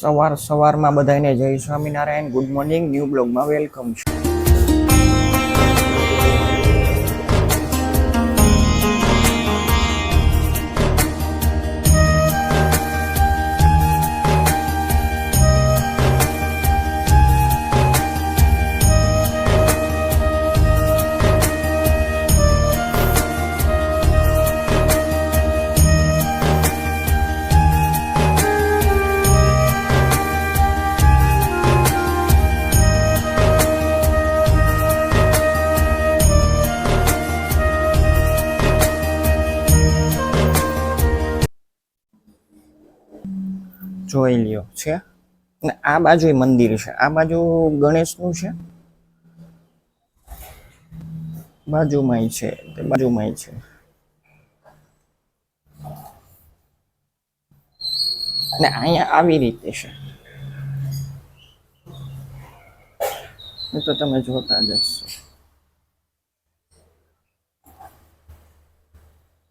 સવાર સવારમાં બધાને જય સ્વામિનારાયણ. ગુડ મોર્નિંગ ન્યૂ બ્લોગમાં વેલકમ છે જોઈ લ્યો છે. ને આ બાજુ મંદિર છે. આ બાજુ ગણેશનું છે. બાજુમાંય છે. તે બાજુમાંય છે. અને અહીંયા આવી રીતે છે. એ તો તમે જોતા જશો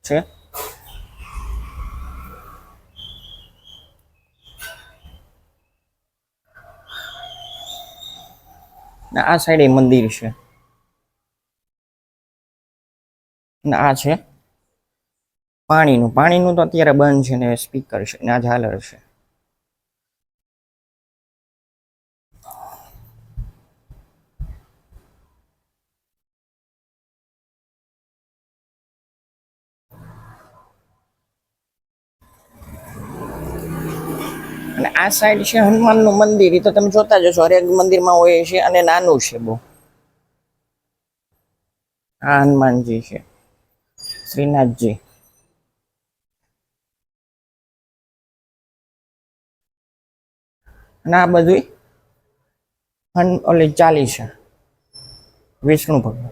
છે? ને આ સાઈડે મંદિર છે. ને આ છે પાણીનું. પાણીનું તો અત્યારે બંધ છે ને સ્પીકર છે ને આ ઝાલર છે અને આ સાઈડ છે હનુમાનનું મંદિર એ તો તમે જોતા જશો હરેક મંદિરમાં હોય છે અને નાનું છે બહુ. આ હનુમાનજી છે, શ્રીનાથજી. અને આ બધું હન, ઓલી ચાલી છે, વિષ્ણુ ભગવાન.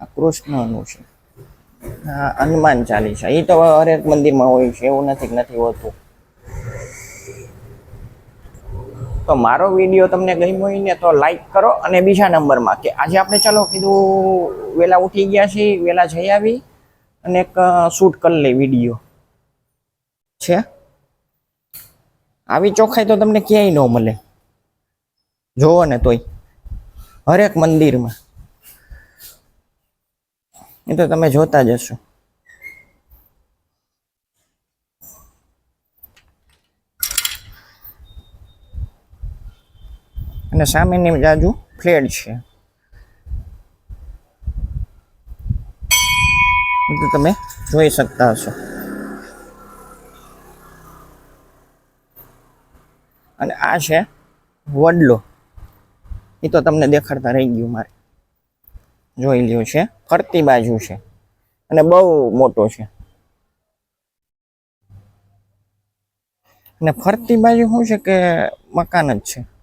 આ કૃષ્ણનું છે. હા હનુમાન ચાલીસા એ તો હરેક મંદિરમાં હોય છે, એવું નથી નથી હોતું. તો મારો વીડિયો તમને ગમ્યો હોય ને તો લાઈક કરો અને બીજા નંબરમાં કે આજે આપણે ચાલો કીધું વહેલા ઉઠી ગયા છીએ વહેલા જઈ આવી અને એક શૂટ કરી લઈ વીડિયો. છે? આવી ચોખ્ખાઈ તો તમને ક્યાંય ન મળે. જોવો ને તોય. હરેક મંદિરમાં. એ તો તમે જોતા જ હશો. અને સામેની બાજુ ફ્લેટ છે. તો તમે જોઈ શકતા હશો. અને આ છે વડલો. એ તો તમને દેખાડતા રહી ગયું મારે. જોઈ લ્યો છે, ફરતી બાજુ છે અને બહુ મોટો છે. અને ફરતી બાજુ શું છે કે મકાન જ છે?